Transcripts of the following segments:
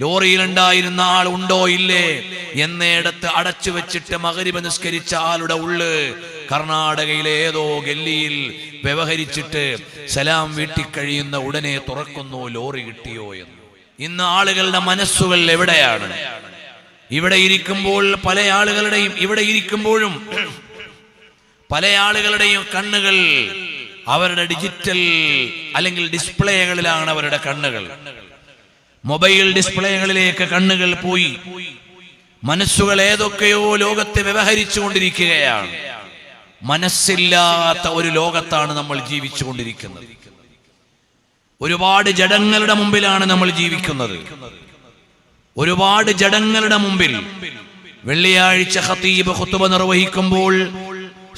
ലോറിയിലുണ്ടായിരുന്ന ആൾ ഉണ്ടോ ഇല്ലേ? എന്നിടത്ത് അടച്ചു വെച്ചിട്ട് മകരിപ നിസ്കരിച്ച ആളുടെ ഉള്ള്. കർണാടകയിലെ ഏതോ ഗല്ലിയിൽ വ്യവഹരിച്ചിട്ട് സലാം വീട്ടിക്കഴിയുന്ന ഉടനെ തുറക്കുന്നു ലോറി കിട്ടിയോ എന്ന്. ഇന്ന് ആളുകളുടെ മനസ്സുകൾ എവിടെയാണ്? ഇവിടെ ഇരിക്കുമ്പോൾ പല ആളുകളുടെയും ഇവിടെ ഇരിക്കുമ്പോഴും പല ആളുകളുടെയും കണ്ണുകൾ അവരുടെ ഡിജിറ്റൽ അല്ലെങ്കിൽ ഡിസ്പ്ലേകളിലാണ് അവരുടെ കണ്ണുകൾ. മൊബൈൽ ഡിസ്പ്ലേകളിലേക്ക് കണ്ണുകൾ പോയി. മനസ്സുകൾ ഏതൊക്കെയോ ലോകത്തെ വ്യവഹരിച്ചു കൊണ്ടിരിക്കുകയാണ് മനസ്സില്ലാത്ത ഒരു ലോകത്താണ് നമ്മൾ ജീവിച്ചു കൊണ്ടിരിക്കുന്നത് ഒരുപാട് ജഡങ്ങളുടെ മുമ്പിലാണ് നമ്മൾ ജീവിക്കുന്നത്. ഒരുപാട് ജഡങ്ങളുടെ മുമ്പിൽ വെള്ളിയാഴ്ച ഹത്തീബ് ഹുത്തുബ നിർവഹിക്കുമ്പോൾ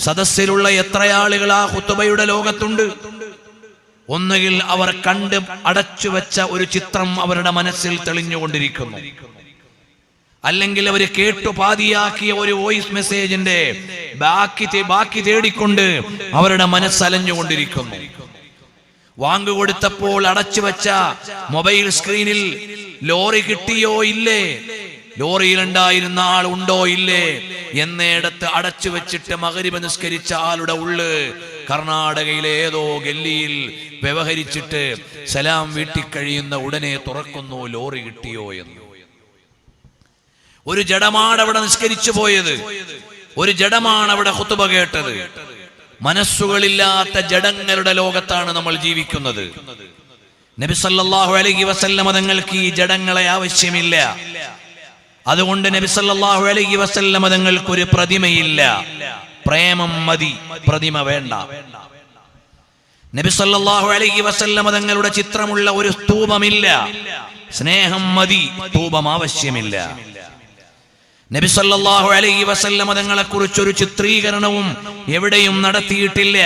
സദസ്സിലുള്ള എത്രയാളുകൾ ആ ഹുത്തുബയുടെ ലോകത്തുണ്ട്? ഒന്നുകിൽ അവർ കണ്ട് അടച്ചു വെച്ച ഒരു ചിത്രം അവരുടെ മനസ്സിൽ തെളിഞ്ഞുകൊണ്ടിരിക്കുന്നു. അല്ലെങ്കിൽ അവർ കേട്ടു പാതിയാക്കിയ ഒരു വോയിസ് മെസ്സേജിന്റെ ബാക്കി ബാക്കി തേടിക്കൊണ്ട് അവരുടെ മനസ്സലഞ്ഞുകൊണ്ടിരിക്കുന്നു വാങ്ങു കൊടുത്തപ്പോൾ അടച്ചു വെച്ച മൊബൈൽ സ്ക്രീനിൽ ലോറി കിട്ടിയോ ഇല്ലേ? ലോറിയിൽ ഉണ്ടായിരുന്ന ആൾ ഉണ്ടോ ഇല്ലേ? എന്നിടത്ത് അടച്ചു വെച്ചിട്ട് മകരി നിസ്കരിച്ച ആളുടെ ഉള്ള് കർണാടകയിലെ ഏതോ ഗല്ലിയിൽ വ്യവഹരിച്ചിട്ട് സലാം വീട്ടിക്കഴിയുന്ന ഉടനെ തുറക്കുന്നു ലോറി കിട്ടിയോ എന്ന്. ഒരു ജഡമാണ് അവിടെ നിഷ്കരിച്ചു പോയത്. ഒരു ജഡമാണ് അവിടെ കുത്തുപ കേട്ടത്. മനസ്സുകളില്ലാത്ത ജഡങ്ങളുടെ ലോകത്താണ് നമ്മൾ ജീവിക്കുന്നത്. നബി സല്ലല്ലാഹു അലൈഹി വസല്ലമ തങ്ങൾക്ക് ഈ ജഡങ്ങളെ ആവശ്യമില്ല. അതുകൊണ്ട് നബി സല്ലല്ലാഹു അലൈഹി വസല്ലമ തങ്ങൾക്ക് ഒരു പ്രതിമയില്ല. പ്രേമം മതി പ്രതിമ വേണ്ട. നബി സല്ലല്ലാഹു അലൈഹി വസല്ലമ തങ്ങളുടെ ചിത്രമുള്ള ഒരു സ്തൂപമില്ല. സ്നേഹം മതി സ്തൂപം ആവശ്യമില്ല. നബിസല്ലാഹു അലൈഹി വസല്ലമ തങ്ങളെ കുറിച്ചൊരു ചിത്രീകരണവും എവിടെയും നടത്തിയിട്ടില്ല.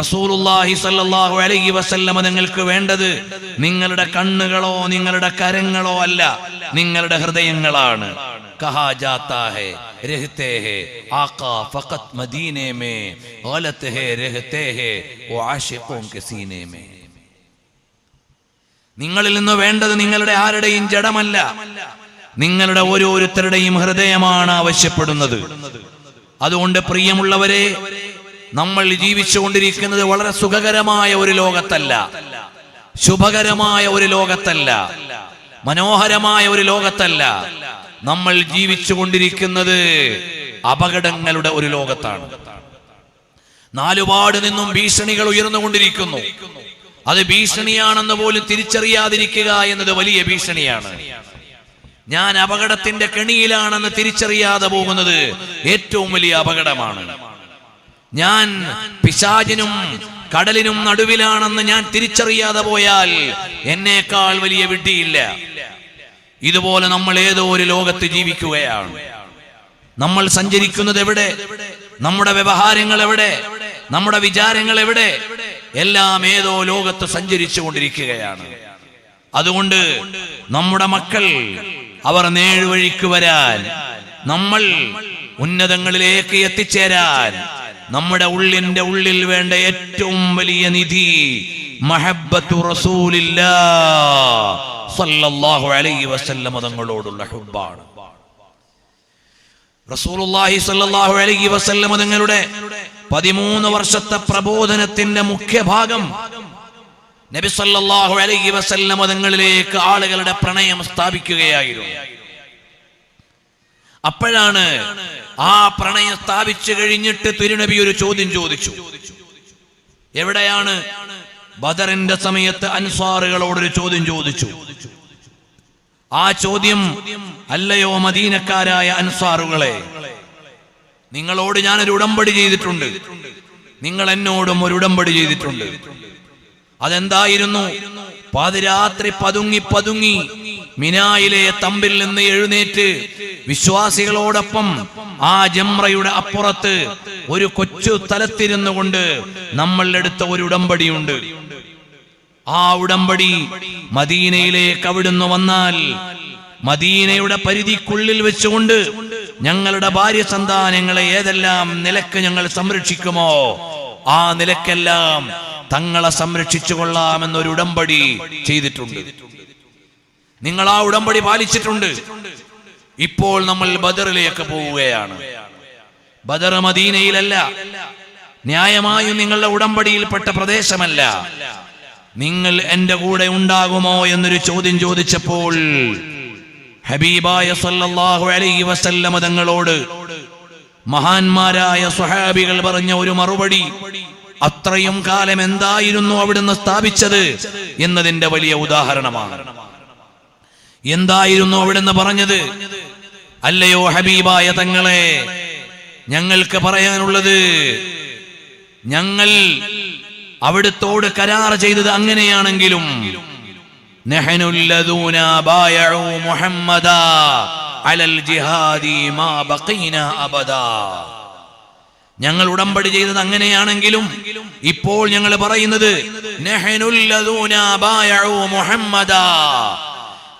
റസൂലുള്ളാഹി സല്ലല്ലാഹു അലൈഹി വസല്ലമ തങ്ങൾക്ക് വേണ്ടത് നിങ്ങളുടെ കണ്ണുകളോ നിങ്ങളുടെ കരങ്ങളോ അല്ല നിങ്ങളുടെ ഹൃദയങ്ങളാണ്. കഹാ ജാത്താ ہیں آقا فقط مدینے میں غلط ہے رہتے ہیں وہ عاشقوں کے سینے میں നിങ്ങളിൽ നിന്ന് വേണ്ടത് നിങ്ങളുടെ ആരുടെയും ജഡമല്ല. നിങ്ങളുടെ ഓരോരുത്തരുടെയും ഹൃദയമാണ് ആവശ്യപ്പെടുന്നത്. അതുകൊണ്ട് പ്രിയമുള്ളവരെ നമ്മൾ ജീവിച്ചുകൊണ്ടിരിക്കുന്നത് വളരെ സുഖകരമായ ഒരു ലോകത്തല്ല. ശുഭകരമായ ഒരു ലോകത്തല്ല. മനോഹരമായ ഒരു ലോകത്തല്ല. നമ്മൾ ജീവിച്ചുകൊണ്ടിരിക്കുന്നത് അപകടങ്ങളുടെ ഒരു ലോകത്താണ്. നാലുപാട് നിന്നും ഭീഷണികൾ ഉയർന്നുകൊണ്ടിരിക്കുന്നു. അത് ഭീഷണിയാണെന്ന് പോലും തിരിച്ചറിയാതിരിക്കുക എന്നത് വലിയ ഭീഷണിയാണ്. ഞാൻ അപകടത്തിന്റെ കെണിയിലാണെന്ന് തിരിച്ചറിയാതെ പോകുന്നത് ഏറ്റവും വലിയ അപകടമാണ്. ഞാൻ പിശാചിനും കടലിനും നടുവിലാണെന്ന് ഞാൻ തിരിച്ചറിയാതെ പോയാൽ എന്നേക്കാൾ വലിയ വിഡ്ഢിയില്ല. ഇതുപോലെ നമ്മൾ ഏതോ ഒരു ലോകത്ത് ജീവിക്കുകയാണ്. നമ്മൾ സഞ്ചരിക്കുന്നത് എവിടെ? നമ്മുടെ വ്യവഹാരങ്ങൾ എവിടെ? നമ്മുടെ വിചാരങ്ങൾ എവിടെ? എല്ലാം ഏതോ ലോകത്ത് സഞ്ചരിച്ചു കൊണ്ടിരിക്കുകയാണ്. അതുകൊണ്ട് നമ്മുടെ മക്കൾ അവർ നേഴ്വഴിക്ക് വരാൻ നമ്മൾ ഉന്നതങ്ങളിലേക്ക് എത്തിച്ചേരാൻ നമ്മുടെ ഉള്ളിന്റെ ഉള്ളിൽ വേണ്ട ഏറ്റവും വലിയ നിധി മഹബത്തു റസൂലില്ല സല്ലല്ലാഹു അലൈഹി വസല്ലമ തങ്ങളോടുള്ള ഹുബ്ബാണ്. റസൂലുള്ളാഹി സല്ലല്ലാഹു അലൈഹി വസല്ലമ തങ്ങളുടെ പതിമൂന്ന് വർഷത്തെ പ്രബോധനത്തിന്റെ മുഖ്യഭാഗം നബി സല്ലല്ലാഹു അലൈഹി വസല്ലമ തങ്ങളിലേക്ക് ആളുകളുടെ പ്രണയം സ്ഥാപിക്കുകയായിരുന്നു. അപ്പോഴാണ് ആ പ്രണയം സ്ഥാപിച്ചു കഴിഞ്ഞിട്ട് തിരുനബി ഒരു ചോദ്യം ചോദിച്ചു. എവിടെയാണ് ബദറിന്റെ സമയത്ത് അൻസാറുകളോടൊരു ചോദ്യം ചോദിച്ചു. ആ ചോദ്യം അല്ലയോ മദീനക്കാരായ അൻസാറുകളെ നിങ്ങളോട് ഞാനൊരു ഉടമ്പടി ചെയ്തിട്ടുണ്ട്. നിങ്ങൾ എന്നോടും ഒരു ഉടമ്പടി ചെയ്തിട്ടുണ്ട്. അതെന്തായിരുന്നു? പാതിരാത്രി പതുങ്ങി പതുങ്ങി മിനായിലെ തമ്പിൽ നിന്ന് എഴുന്നേറ്റ് വിശ്വാസികളോടൊപ്പം ആ ജംറയുടെ അപ്പുറത്ത് ഒരു കൊച്ചു സ്ഥലത്തിരുന്നു കൊണ്ട് നമ്മൾ എടുത്ത ഒരു ഉടമ്പടിയുണ്ട്. ആ ഉടമ്പടി മദീനയിലേക്ക് അവിടുന്ന് വന്നാൽ മദീനയുടെ പരിധിക്കുള്ളിൽ വെച്ചുകൊണ്ട് ഞങ്ങളുടെ ഭാര്യ സന്താനങ്ങളെ ഏതെല്ലാം നിലയ്ക്ക് ഞങ്ങൾ സംരക്ഷിക്കുമോ ആ നിലക്കെല്ലാം തങ്ങളെ സംരക്ഷിച്ചു കൊള്ളാമെന്നൊരു ഉടമ്പടി ചെയ്തിട്ടുണ്ട്. നിങ്ങൾ ആ ഉടമ്പടി പാലിച്ചിട്ടുണ്ട്. ഇപ്പോൾ നമ്മൾ ബദറിലേക്ക് പോവുകയാണ്. ബദർ മദീനയിലല്ല. ന്യായമായും നിങ്ങളുടെ ഉടമ്പടിയിൽപ്പെട്ട പ്രദേശമല്ല. നിങ്ങൾ എന്റെ കൂടെ ഉണ്ടാകുമോ എന്നൊരു ചോദ്യം ചോദിച്ചപ്പോൾ ഹബീബായ സല്ലല്ലാഹു അലൈഹി വസല്ലമ തങ്ങളോട് മഹാന്മാരായ സ്വഹാബികൾ പറഞ്ഞ ഒരു മറുപടി അത്രയും കാലം എന്തായിരുന്നു അവിടുന്ന് സ്ഥാപിച്ചത് എന്നതിന്റെ വലിയ ഉദാഹരണമാണ്. എന്തായിരുന്നു അവിടുന്ന് പറഞ്ഞത്? അല്ലയോ ഹബീബായ തങ്ങളെ ഞങ്ങൾക്ക് പറയാനുള്ളത് ഞങ്ങൾ അവിടുത്തോട് കരാർ ചെയ്തത് അങ്ങനെയാണെങ്കിലും ഞങ്ങൾ ഉടമ്പടി ചെയ്തത് അങ്ങനെയാണെങ്കിലും ഇപ്പോൾ ഞങ്ങൾ പറയുന്നത്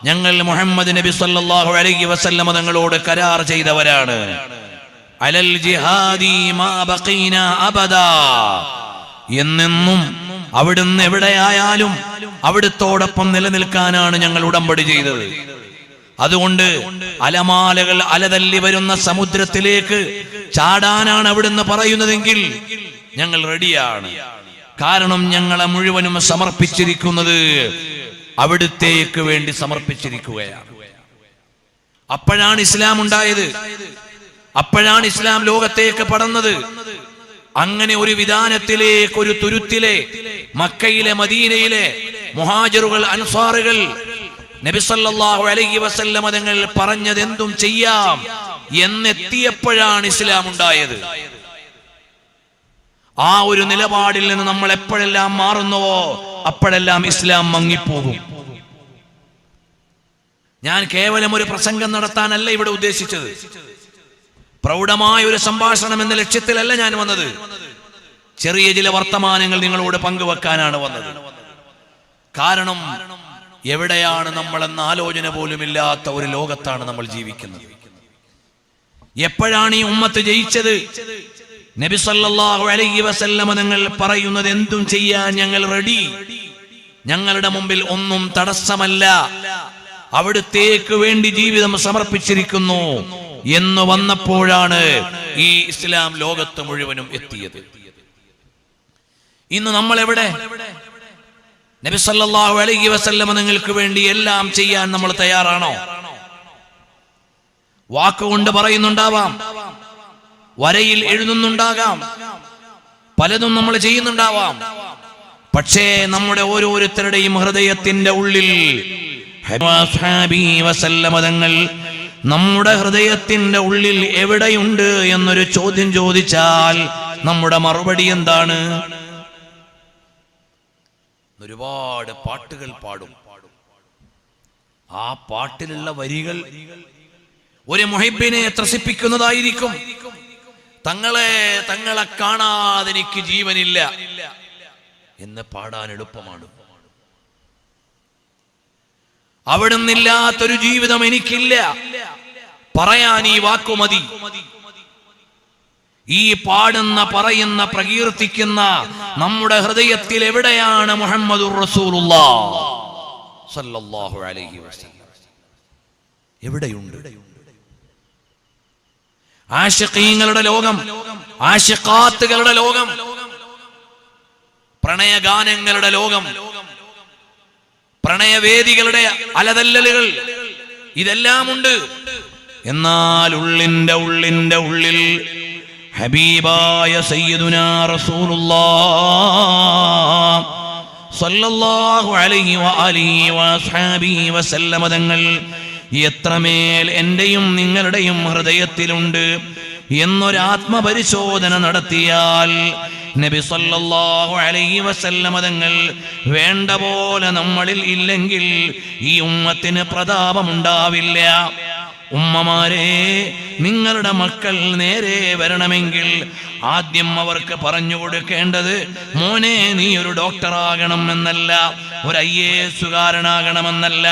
ഞങ്ങൾ മുഹമ്മദ് നബി സല്ലല്ലാഹു അലൈഹി വസല്ലമ തങ്ങളോട് കരാർ ചെയ്തവരാണ്. അലൽ ജിഹാദി മാ എന്നെന്നും അവിടുന്ന് എവിടെയായാലും അവിടുത്തോടൊപ്പം നിലനിൽക്കാനാണ് ഞങ്ങൾ ഉടമ്പടി ചെയ്തത്. അതുകൊണ്ട് അലമാലകൾ അലതല്ലി വരുന്ന സമുദ്രത്തിലേക്ക് ചാടാനാണ് അവിടുന്ന് പറയുന്നതെങ്കിൽ ഞങ്ങൾ റെഡിയാണ്. കാരണം ഞങ്ങളെ മുഴുവനും സമർപ്പിച്ചിരിക്കുന്നത് അവിടുത്തേക്ക് വേണ്ടി സമർപ്പിച്ചിരിക്കുകയാണ്. അപ്പോഴാണ് ഇസ്ലാം ഉണ്ടായത്. അപ്പോഴാണ് ഇസ്ലാം ലോകത്തേക്ക് പടന്നത്. അങ്ങനെ ഒരു വിധാനത്തിലേക്ക് ഒരു തുരുത്തിലെ മക്കയിലെ മദീനയിലെ മുഹാജറുകൾ അൻസാറുകൾ നബിസല്ലാഹു അലൈഹി വസല്ലമ തങ്ങൾ പറഞ്ഞത് എന്തും ചെയ്യാം എന്നെത്തിയപ്പോഴാണ് ഇസ്ലാം ഉണ്ടായത്. ആ ഒരു നിലപാടിൽ നിന്ന് നമ്മൾ എപ്പോഴെല്ലാം മാറുന്നുവോ? അപ്പോഴെല്ലാം ഇസ്ലാം മങ്ങിപ്പോകും. ഞാൻ കേവലം ഒരു പ്രസംഗം നടത്താനല്ല ഇവിടെ ഉദ്ദേശിച്ചത്. പ്രൗഢമായ ഒരു സംഭാഷണം എന്ന ലക്ഷ്യത്തിലല്ല ഞാൻ വന്നത്. ചെറിയ ചില വർത്തമാനങ്ങൾ നിങ്ങളോട് പങ്കുവെക്കാനാണ് വന്നത്. കാരണം എവിടെയാണ് നമ്മളെന്ന ആലോചന പോലുമില്ലാത്ത ഒരു ലോകത്താണ് നമ്മൾ ജീവിക്കുന്നത്. എപ്പോഴാണ് ഈ ഉമ്മത്ത് ജയിച്ചത്? നബി സല്ലല്ലാഹു അലൈഹി നിങ്ങൾ പറയുന്നത് എന്തും ചെയ്യാൻ ഞങ്ങൾ റെഡി. ഞങ്ങളുടെ മുമ്പിൽ ഒന്നും തടസ്സമല്ല. അവിടുത്തേക്ക് വേണ്ടി ജീവിതം സമർപ്പിച്ചിരിക്കുന്നു എന്ന് വന്നപ്പോഴാണ് ഈ ഇസ്ലാം ലോകത്ത് മുഴുവനും എത്തിയത്. ഇന്ന് നമ്മൾ എവിടെ നബി സല്ലല്ലാഹു അലൈഹി വസല്ലമ നിങ്ങൾക്ക് വേണ്ടി എല്ലാം ചെയ്യാൻ നമ്മൾ തയ്യാറാണോ? വാക്കുകൊണ്ട് പറയുന്നുണ്ടാവാം. വരയിൽ എഴുതുന്നുണ്ടാകാം. പലതും നമ്മൾ ചെയ്യുന്നുണ്ടാവാം. പക്ഷേ നമ്മുടെ ഓരോരുത്തരുടെയും ഹൃദയത്തിന്റെ ഉള്ളിൽ തങ്ങൾ നമ്മുടെ ഹൃദയത്തിന്റെ ഉള്ളിൽ എവിടെയുണ്ട് എന്നൊരു ചോദ്യം ചോദിച്ചാൽ നമ്മുടെ മറുപടി എന്താണ്? ഒരുപാട് പാട്ടുകൾ പാടും. ആ പാട്ടിലുള്ള വരികൾ ഒരു മുഹിബിനെ ത്രസിപ്പിക്കുന്നതായിരിക്കും. തങ്ങളെ തങ്ങളെ കാണാതെനിക്ക് ജീവനില്ല. എന്ന് പാടാൻ എളുപ്പമാണ്. അവിടുന്നില്ലാത്തൊരു ജീവിതം എനിക്കില്ല. പറയാൻ ഈ വാക്കുമതി. ഈ പാടുന്ന പറയുന്ന പ്രകീർത്തിക്കുന്ന നമ്മുടെ ഹൃദയത്തിൽ എവിടെയാണ് മുഹമ്മദ് എവിടെയുണ്ട്? ആഷിഖീങ്ങളുടെ ലോകം ആഷിഖാത്തുകളുടെ ലോകം പ്രണയഗാനങ്ങളുടെ ലോകം പ്രണയവേദികളുടെ അലതല്ലലുകൾ ഇതെല്ലാം ഉണ്ട് എന്നാൽ ഉള്ളിന്റെ ഉള്ളിന്റെ ഉള്ളിൽ ഹബീബായ സയ്യിദുനാ അലൈഹി വഅസ്ഹാബിഹി എത്രമേൽ എന്റെയും നിങ്ങളുടെയും ഹൃദയത്തിലുണ്ട് എന്നൊരാത്മപരിശോധന നടത്തിയാൽ നബി സല്ലല്ലാഹു അലൈഹി വസല്ലമ തങ്ങൾ വേണ്ട പോലെ നമ്മളിൽ ഇല്ലെങ്കിൽ ഈ ഉമ്മത്തിന് പ്രതാപമുണ്ടാവില്ല. ഉമ്മമാരെ നിങ്ങളുടെ മക്കൾ നേരെ വരണമെങ്കിൽ ആദ്യം അവർക്ക് പറഞ്ഞു കൊടുക്കേണ്ടത് മോനെ നീ ഒരു ഡോക്ടറാകണം എന്നല്ല ഒരു ഐ എ എസുകാരനാകണമെന്നല്ല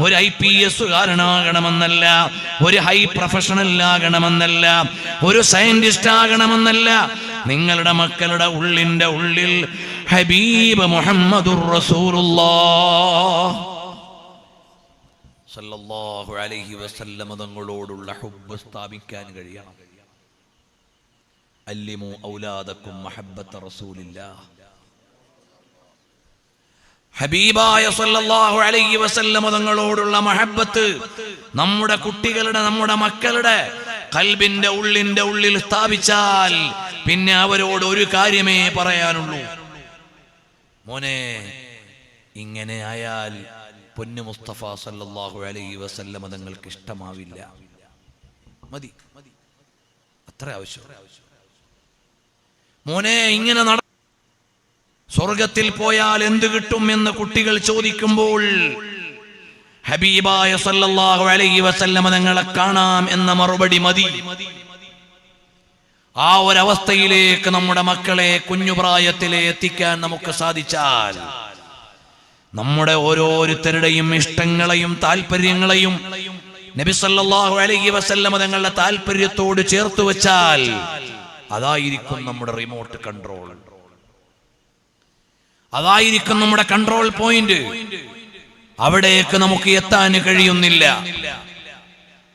ഒരു ഐ പി എസുകാരനാകണമെന്നല്ല ഒരു ഹൈ പ്രൊഫഷണൽ ആകണമെന്നല്ല ഒരു സയന്റിസ്റ്റ് ആകണമെന്നല്ല നിങ്ങളുടെ മക്കളുടെ ഉള്ളിന്റെ ഉള്ളിൽ ഹബീബ് മുഹമ്മദുർ സല്ലല്ലാഹു അലൈഹി വസല്ലമ തങ്ങളോടുള്ള ഹുബ്ബ് സ്ഥാപിക്കാൻ കഴിയണം. അല്ലിമു ഔലാദക്കും മഹബ്ബത്ത റസൂലില്ലാ ഹബീബായ സല്ലല്ലാഹു അലൈഹി വസല്ലമ തങ്ങളോടുള്ള മഹബ്ബത്ത് നമ്മുടെ കുട്ടികളുടെ നമ്മുടെ മക്കളുടെ കൽബിന്റെ ഉള്ളിന്റെ ഉള്ളിൽ സ്ഥാപിച്ചാൽ പിന്നെ അവരോട് ഒരു കാര്യമേ പറയാനുള്ളൂ. മോനെ ഇങ്ങനെ ആയാൽ പൊന്നു മുസ്തഫ സല്ലാഹു അലൈഹി വസല്ലമ തങ്ങൾക്ക് ഇഷ്ടമാവില്ല. മതി. അത്ര ആവശ്യം. മോനെ ഇങ്ങനെ നട സ്വർഗത്തിൽ പോയാൽ എന്ത് കിട്ടും എന്ന് കുട്ടികൾ ചോദിക്കുമ്പോൾ ഹബീബായ സല്ലല്ലാഹു അലൈഹി വസല്ലമ തങ്ങളെ കാണാം എന്ന മറുപടി മതി. ആ ഒരവസ്ഥയിലേക്ക് നമ്മുടെ മക്കളെ കുഞ്ഞുപ്രായത്തിലെ എത്തിക്കാൻ നമുക്ക് സാധിച്ചാൽ നമ്മുടെ ഓരോരുത്തരുടെയും ഇഷ്ടങ്ങളെയും താല്പര്യങ്ങളെയും നബിസല്ലാഹു അലഹി വസല്ലമ തങ്ങളുടെ താല്പര്യത്തോട് ചേർത്ത് വെച്ചാൽ അതായിരിക്കും നമ്മുടെ റിമോട്ട് കൺട്രോൾ അതായിരിക്കും നമ്മുടെ കൺട്രോൾ പോയിന്റ് അവിടേക്ക് നമുക്ക് എത്താൻ കഴിയുന്നില്ല.